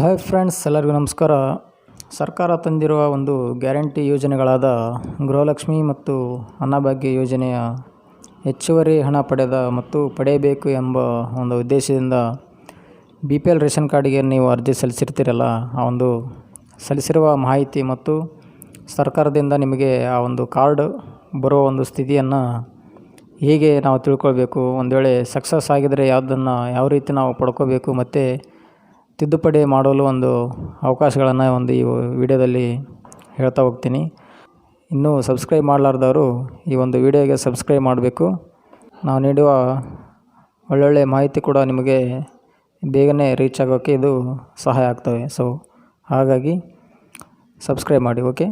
Hi friends, ಎಲ್ಲರಿಗೂ ನಮಸ್ಕಾರ. ಸರ್ಕಾರ ತಂದಿರುವ ಒಂದು ಗ್ಯಾರಂಟಿ ಯೋಜನೆಗಳಾದ ಗೃಹಲಕ್ಷ್ಮಿ ಮತ್ತು ಅನ್ನಭಾಗ್ಯ ಯೋಜನೆಯ ಹೆಚ್ಚುವರಿ ಹಣ ಪಡೆದ ಮತ್ತು ಪಡೆಯಬೇಕು ಎಂಬ ಒಂದು ಉದ್ದೇಶದಿಂದ ಬಿ ಪಿ ಎಲ್ ರೇಷನ್ ಕಾರ್ಡಿಗೆ ನೀವು ಅರ್ಜಿ ಸಲ್ಲಿಸಿರ್ತೀರಲ್ಲ, ಆ ಒಂದು ಸಲ್ಲಿಸಿರುವ ಮಾಹಿತಿ ಮತ್ತು ಸರ್ಕಾರದಿಂದ ನಿಮಗೆ ಆ ಒಂದು ಕಾರ್ಡ್ ಬರುವ ಒಂದು ಸ್ಥಿತಿಯನ್ನು ಹೇಗೆ ನಾವು ತಿಳ್ಕೊಳ್ಬೇಕು? ಒಂದು ವೇಳೆ ಸಕ್ಸಸ್ ಆಗಿದರೆ ಯಾವುದನ್ನು, ಯಾವ ರೀತಿ ನಾವು ಪಡ್ಕೋಬೇಕು? ಮತ್ತು ತಿದ್ದುಪಡಿ ಮಾಡಲು ಒಂದು ಅವಕಾಶಗಳನ್ನು ಒಂದು ಈ ವಿಡಿಯೋದಲ್ಲಿ ಹೇಳ್ತಾ ಹೋಗ್ತೀನಿ. ಇನ್ನೂ ಸಬ್ಸ್ಕ್ರೈಬ್ ಮಾಡಲಾರ್ದವರು ಈ ಒಂದು ವಿಡಿಯೋಗೆ ಸಬ್ಸ್ಕ್ರೈಬ್ ಮಾಡಬೇಕು. ನಾವು ನೀಡುವ ಒಳ್ಳೊಳ್ಳೆ ಮಾಹಿತಿ ಕೂಡ ನಿಮಗೆ ಬೇಗನೆ ರೀಚ್ ಆಗೋಕ್ಕೆ ಇದು ಸಹಾಯ ಆಗ್ತವೆ. ಸೊ ಹಾಗಾಗಿ ಸಬ್ಸ್ಕ್ರೈಬ್ ಮಾಡಿ ಓಕೆ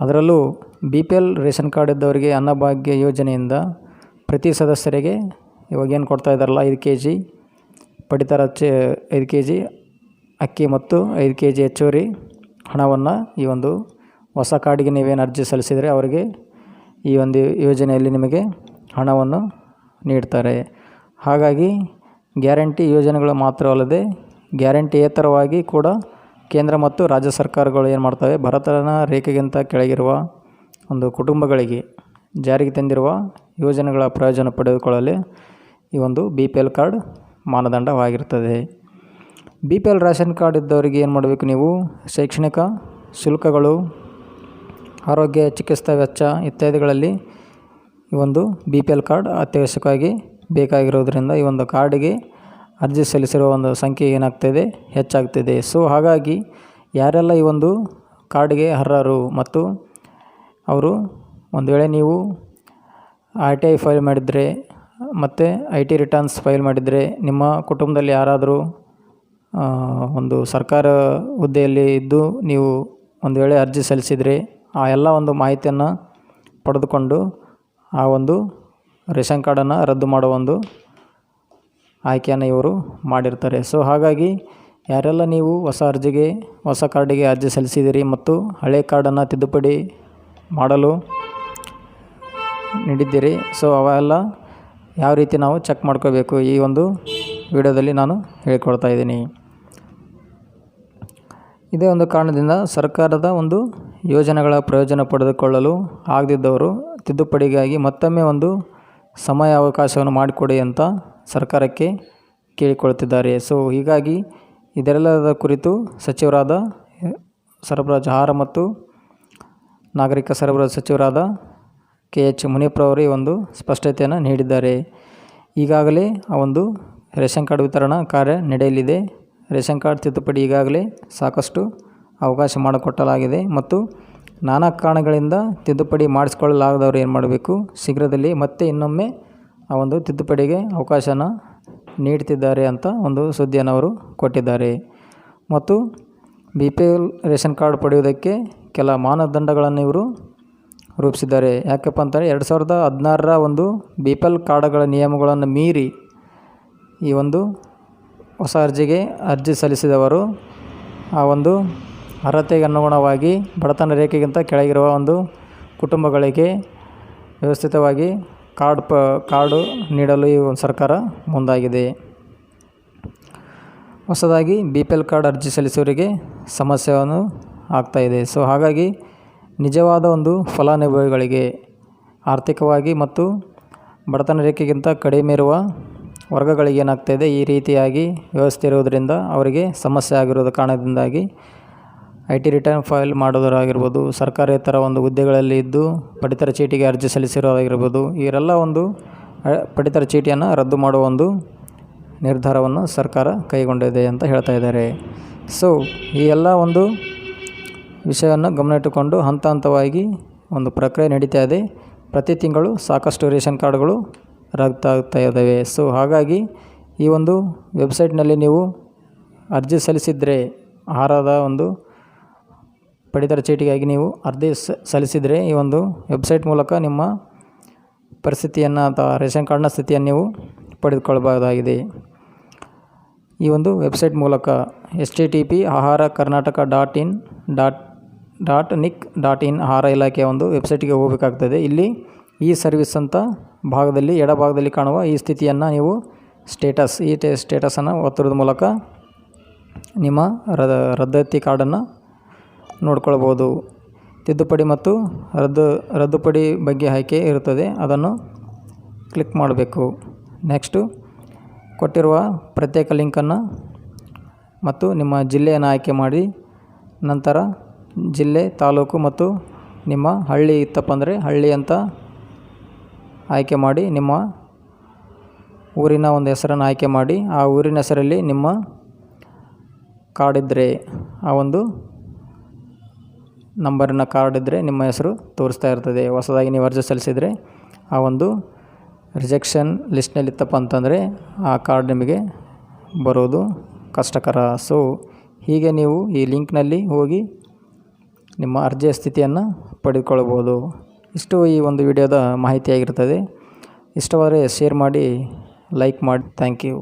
ಅದರಲ್ಲೂ B P L ration card ಇದ್ದವರಿಗೆ ಅನ್ನಭಾಗ್ಯ ಯೋಜನೆಯಿಂದ ಪ್ರತಿ ಸದಸ್ಯರಿಗೆ ಇವಾಗೇನು ಕೊಡ್ತಾ ಇದ್ದಾರಲ್ಲ ಐದು ಕೆ ಜಿ ಪಡಿತರ ಚೆ ಐದು ಕೆ ಜಿ ಅಕ್ಕಿ ಮತ್ತು ಐದು ಕೆ ಜಿ ಹೆಚ್ಚುವರಿ ಹಣವನ್ನು ಈ ಒಂದು ಹೊಸ ಕಾರ್ಡಿಗೆ ನೀವೇನು ಅರ್ಜಿ ಸಲ್ಲಿಸಿದರೆ ಅವರಿಗೆ ಈ ಒಂದು ಯೋಜನೆಯಲ್ಲಿ ನಿಮಗೆ ಹಣವನ್ನು ನೀಡ್ತಾರೆ. ಹಾಗಾಗಿ ಗ್ಯಾರಂಟಿ ಯೋಜನೆಗಳು ಮಾತ್ರವಲ್ಲದೆ ಗ್ಯಾರಂಟಿಯೇತರವಾಗಿ ಕೂಡ ಕೇಂದ್ರ ಮತ್ತು ರಾಜ್ಯ ಸರ್ಕಾರಗಳು ಏನು ಮಾಡ್ತವೆ, ಬಡತನ ರೇಖೆಗಿಂತ ಕೆಳಗಿರುವ ಒಂದು ಕುಟುಂಬಗಳಿಗೆ ಜಾರಿಗೆ ತಂದಿರುವ ಯೋಜನೆಗಳ ಪ್ರಯೋಜನ ಪಡೆದುಕೊಳ್ಳಲು ಈ ಒಂದು B P L card ಮಾನದಂಡವಾಗಿರ್ತದೆ B P L ration card ಇದ್ದವರಿಗೆ ಏನು ಮಾಡಬೇಕು ನೀವು? ಶೈಕ್ಷಣಿಕ, ಶುಲ್ಕಗಳು, ಆರೋಗ್ಯ, ಚಿಕಿತ್ಸಾ ವೆಚ್ಚ ಇತ್ಯಾದಿಗಳಲ್ಲಿ ಈ ಒಂದು ಬಿ ಪಿ ಎಲ್ ಕಾರ್ಡ್ ಅತ್ಯವಶ್ಯಕವಾಗಿ ಬೇಕಾಗಿರೋದ್ರಿಂದ ಈ ಒಂದು ಕಾರ್ಡಿಗೆ ಅರ್ಜಿ ಸಲ್ಲಿಸಿರುವ ಒಂದು ಸಂಖ್ಯೆ ಏನಾಗ್ತಿದೆ? ಹೆಚ್ಚಾಗ್ತಿದೆ. ಸೊ ಹಾಗಾಗಿ ಯಾರೆಲ್ಲ ಈ ಒಂದು ಕಾರ್ಡ್ಗೆ ಅರ್ಹರು ಮತ್ತು ಅವರು ಒಂದು ವೇಳೆ ನೀವು ಆರ್ ಟಿ ಐ ಫೈಲ್ ಮಾಡಿದರೆ ಮತ್ತು ಐ ಟಿ ರಿಟರ್ನ್ಸ್ ಫೈಲ್ ಮಾಡಿದರೆ ನಿಮ್ಮ ಕುಟುಂಬದಲ್ಲಿ ಯಾರಾದರೂ ಒಂದು ಸರ್ಕಾರ ಹುದ್ದೆಯಲ್ಲಿ ಇದ್ದು ನೀವು ಒಂದು ವೇಳೆ ಅರ್ಜಿ ಸಲ್ಲಿಸಿದರೆ ಆ ಎಲ್ಲ ಒಂದು ಮಾಹಿತಿಯನ್ನು ಪಡೆದುಕೊಂಡು ಆ ಒಂದು ರೇಷನ್ ಕಾರ್ಡನ್ನು ರದ್ದು ಮಾಡುವ ಒಂದು ಆಯ್ಕೆಯನ್ನು ಇವರು ಮಾಡಿರ್ತಾರೆ. ಸೊ ಹಾಗಾಗಿ ಯಾರೆಲ್ಲ ನೀವು ಹೊಸ ಅರ್ಜಿಗೆ, ಹೊಸ ಕಾರ್ಡಿಗೆ ಅರ್ಜಿ ಸಲ್ಲಿಸಿದಿರಿ ಮತ್ತು ಹಳೆ ಕಾರ್ಡನ್ನು ತಿದ್ದುಪಡಿ ಮಾಡಲು ನೀಡಿದ್ದೀರಿ ಸೊ ಅವೆಲ್ಲ ಯಾವ ರೀತಿ ನಾವು ಚೆಕ್ ಮಾಡ್ಕೋಬೇಕು ಈ ಒಂದು ವಿಡಿಯೋದಲ್ಲಿ ನಾನು ಹೇಳಿಕೊಡ್ತಾ ಇದ್ದೀನಿ. ಇದೇ ಒಂದು ಕಾರಣದಿಂದ ಸರ್ಕಾರದ ಒಂದು ಯೋಜನೆಗಳ ಪ್ರಯೋಜನ ಪಡೆದುಕೊಳ್ಳಲು ಆಗದಿದ್ದವರು ತಿದ್ದುಪಡಿಗಾಗಿ ಮತ್ತೊಮ್ಮೆ ಒಂದು ಸಮಯ ಅವಕಾಶವನ್ನು ಮಾಡಿಕೊಡಿ ಅಂತ ಸರ್ಕಾರಕ್ಕೆ ಕೇಳಿಕೊಳ್ಳುತ್ತಿದ್ದಾರೆ ಸೊ ಹೀಗಾಗಿ ಇದೆಲ್ಲದರ ಕುರಿತು ಸಚಿವರಾದ ಸರಬರಾಜು ಆಹಾರ ಮತ್ತು ನಾಗರಿಕ ಸರಬರಾಜು ಸಚಿವರಾದ ಕೆ ಎಚ್ ಮುನಿಯಪ್ಪರವರೇ ಒಂದು ಸ್ಪಷ್ಟತೆಯನ್ನು ನೀಡಿದ್ದಾರೆ. ಈಗಾಗಲೇ ಆ ಒಂದು ರೇಷನ್ ಕಾರ್ಡ್ ವಿತರಣಾ ಕಾರ್ಯ ನಡೆಯಲಿದೆ. ರೇಷನ್ ಕಾರ್ಡ್ ತಿದ್ದುಪಡಿ ಈಗಾಗಲೇ ಸಾಕಷ್ಟು ಅವಕಾಶ ಮಾಡಿಕೊಟ್ಟಲಾಗಿದೆ ಮತ್ತು ನಾನಾ ಕಾರಣಗಳಿಂದ ತಿದ್ದುಪಡಿ ಮಾಡಿಸ್ಕೊಳ್ಳಲಾಗದವರು ಏನು ಮಾಡಬೇಕು? ಶೀಘ್ರದಲ್ಲಿ ಮತ್ತೆ ಇನ್ನೊಮ್ಮೆ ಆ ಒಂದು ತಿದ್ದುಪಡಿಗೆ ಅವಕಾಶನ ನೀಡ್ತಿದ್ದಾರೆ ಅಂತ ಒಂದು ಸುದ್ದಿಯನ್ನು ಅವರು ಕೊಟ್ಟಿದ್ದಾರೆ. ಮತ್ತು B P L ration card ಪಡೆಯುವುದಕ್ಕೆ ಕೆಲ ಮಾನದಂಡಗಳನ್ನು ಇವರು ರೂಪಿಸಿದ್ದಾರೆ. ಯಾಕಪ್ಪ ಅಂತಂದರೆ ಎರಡು ಸಾವಿರದ ಹದಿನಾರರ ಒಂದು ಬಿ ಪಿ ಎಲ್ ಕಾರ್ಡ್ಗಳ ನಿಯಮಗಳನ್ನು ಮೀರಿ ಈ ಒಂದು ಹೊಸ ಅರ್ಜಿಗೆ ಅರ್ಜಿ ಸಲ್ಲಿಸಿದವರು, ಆ ಒಂದು ಅರ್ಹತೆಗೆ ಅನುಗುಣವಾಗಿ ಬಡತನ ರೇಖೆಗಿಂತ ಕೆಳಗಿರುವ ಒಂದು ಕುಟುಂಬಗಳಿಗೆ ವ್ಯವಸ್ಥಿತವಾಗಿ ಕಾರ್ಡ್ ಪ, ಕಾರ್ಡು ನೀಡಲು ಈ ಒಂದು ಸರ್ಕಾರ ಮುಂದಾಗಿದೆ. ಹೊಸದಾಗಿ ಬಿ ಪಿ ಎಲ್ ಕಾರ್ಡ್ ಅರ್ಜಿ ಸಲ್ಲಿಸುವವರಿಗೆ ಸಮಸ್ಯೆಯನ್ನು ಆಗ್ತಾಯಿದೆ ಸೊ, ಹಾಗಾಗಿ ನಿಜವಾದ ಒಂದು ಫಲಾನುಭವಿಗಳಿಗೆ ಆರ್ಥಿಕವಾಗಿ ಮತ್ತು ಬಡತನ ರೇಖೆಗಿಂತ ಕಡಿಮೆ ಇರುವ ವರ್ಗಗಳಿಗೆ ಏನಾಗ್ತಾಯಿದೆ ಈ ರೀತಿಯಾಗಿ ವ್ಯವಸ್ಥೆ ಇರುವುದರಿಂದ ಅವರಿಗೆ ಸಮಸ್ಯೆ ಆಗಿರೋದ ಕಾರಣದಿಂದಾಗಿ ಐ ಟಿ ರಿಟರ್ನ್ ಫೈಲ್ ಮಾಡೋದರಾಗಿರ್ಬೋದು, ಸರ್ಕಾರೇತರ ಒಂದು ಹುದ್ದೆಗಳಲ್ಲಿ ಇದ್ದು ಪಡಿತರ ಚೀಟಿಗೆ ಅರ್ಜಿ ಸಲ್ಲಿಸಿರೋದಾಗಿರ್ಬೋದು ಇವರೆಲ್ಲ ಒಂದು ಪಡಿತರ ಚೀಟಿಯನ್ನು ರದ್ದು ಮಾಡುವ ಒಂದು ನಿರ್ಧಾರವನ್ನು ಸರ್ಕಾರ ಕೈಗೊಂಡಿದೆ ಅಂತ ಹೇಳ್ತಾ ಇದ್ದಾರೆ. ಸೊ ಈ ಎಲ್ಲ ಒಂದು ವಿಷಯವನ್ನು ಗಮನಇಟ್ಟುಕೊಂಡು ಹಂತ ಹಂತವಾಗಿ ಒಂದು ಪ್ರಕ್ರಿಯೆ ನಡೀತಾ ಇದೆ. ಪ್ರತಿ ತಿಂಗಳು ಸಾಕಷ್ಟು ರೇಷನ್ ಕಾರ್ಡ್ಗಳು ರದ್ದಾಗ್ತಾ ಇದ್ದಾವೆ. ಸೊ ಹಾಗಾಗಿ ಈ ಒಂದು ವೆಬ್ಸೈಟ್ನಲ್ಲಿ ನೀವು ಅರ್ಜಿ ಸಲ್ಲಿಸಿದರೆ, ಆಹಾರದ ಒಂದು ಪಡಿತರ ಚೀಟಿಗಾಗಿ ನೀವು ಅರ್ಜಿ ಸಲ್ಲಿಸಿದರೆ ಈ ಒಂದು ವೆಬ್ಸೈಟ್ ಮೂಲಕ ನಿಮ್ಮ ಪರಿಸ್ಥಿತಿಯನ್ನು ಅಥವಾ ರೇಷನ್ ಕಾರ್ಡ್ನ ಸ್ಥಿತಿಯನ್ನು ನೀವು ಪಡೆದುಕೊಳ್ಳಬಹುದಾಗಿದೆ. ಈ ಒಂದು ವೆಬ್ಸೈಟ್ ಮೂಲಕ S T T P ahara Karnataka dot in dot dot nic dot in ಆಹಾರ ಇಲಾಖೆಯ ಒಂದು ವೆಬ್ಸೈಟಿಗೆ ಹೋಗಬೇಕಾಗ್ತದೆ. ಇಲ್ಲಿ ಈ ಸರ್ವಿಸ್ ಅಂತ ಭಾಗದಲ್ಲಿ, ಎಡಭಾಗದಲ್ಲಿ ಕಾಣುವ ಈ ಸ್ಥಿತಿಯನ್ನು ನೀವು ಸ್ಟೇಟಸ್ ಈ ಟೇ ಸ್ಟೇಟಸನ್ನು ಒತ್ತುವುದ್ರ ಮೂಲಕ ನಿಮ್ಮ ರದ ರದ್ದತಿ ಕಾರ್ಡನ್ನು ನೋಡ್ಕೊಳ್ಬೋದು. ತಿದ್ದುಪಡಿ ಮತ್ತು ರದ್ದು ರದ್ದುಪಡಿ ಬಗ್ಗೆ ಆಯ್ಕೆ ಇರುತ್ತದೆ. ಅದನ್ನು ಕ್ಲಿಕ್ ಮಾಡಬೇಕು. ನೆಕ್ಸ್ಟು ಕೊಟ್ಟಿರುವ ಪ್ರತ್ಯೇಕ ಲಿಂಕನ್ನು ಮತ್ತು ನಿಮ್ಮ ಜಿಲ್ಲೆಯನ್ನು ಆಯ್ಕೆ ಮಾಡಿ. ನಂತರ ಜಿಲ್ಲೆ, ತಾಲೂಕು ಮತ್ತು ನಿಮ್ಮ ಹಳ್ಳಿ ಇತ್ತಪ್ಪ ಅಂದರೆ ಹಳ್ಳಿ ಅಂತ ಆಯ್ಕೆ ಮಾಡಿ ನಿಮ್ಮ ಊರಿನ ಒಂದು ಹೆಸರನ್ನು ಆಯ್ಕೆ ಮಾಡಿ, ಆ ಊರಿನ ಹೆಸರಲ್ಲಿ ನಿಮ್ಮ ಕಾರ್ಡ್ ಇದ್ದರೆ ಆ ಒಂದು ನಂಬರಿನ ಕಾರ್ಡ್ ಇದ್ದರೆ ನಿಮ್ಮ ಹೆಸರು ತೋರಿಸ್ತಾ ಇರ್ತದೆ. ಹೊಸದಾಗಿ ನೀವು ಅರ್ಜಿ ಸಲ್ಲಿಸಿದರೆ ಆ ಒಂದು ರಿಜೆಕ್ಷನ್ ಲಿಸ್ಟ್ನಲ್ಲಿ ಇತ್ತಪ್ಪ ಅಂತಂದರೆ ಆ ಕಾರ್ಡ್ ನಿಮಗೆ ಬರೋದು ಕಷ್ಟಕರ. ಸೊ ಹೀಗೆ ನೀವು ಈ ಲಿಂಕ್ನಲ್ಲಿ ಹೋಗಿ ನಿಮ್ಮ ಅರ್ಜಿಯ ಸ್ಥಿತಿಯನ್ನು ಪಡೆದುಕೊಳ್ಳಬಹುದು ಇಷ್ಟು ಈ ಒಂದು ವಿಡಿಯೋದ ಮಾಹಿತಿಯಾಗಿರ್ತದೆ. ಇಷ್ಟವಾದರೆ ಶೇರ್ ಮಾಡಿ ಲೈಕ್ ಮಾಡಿ. Thank you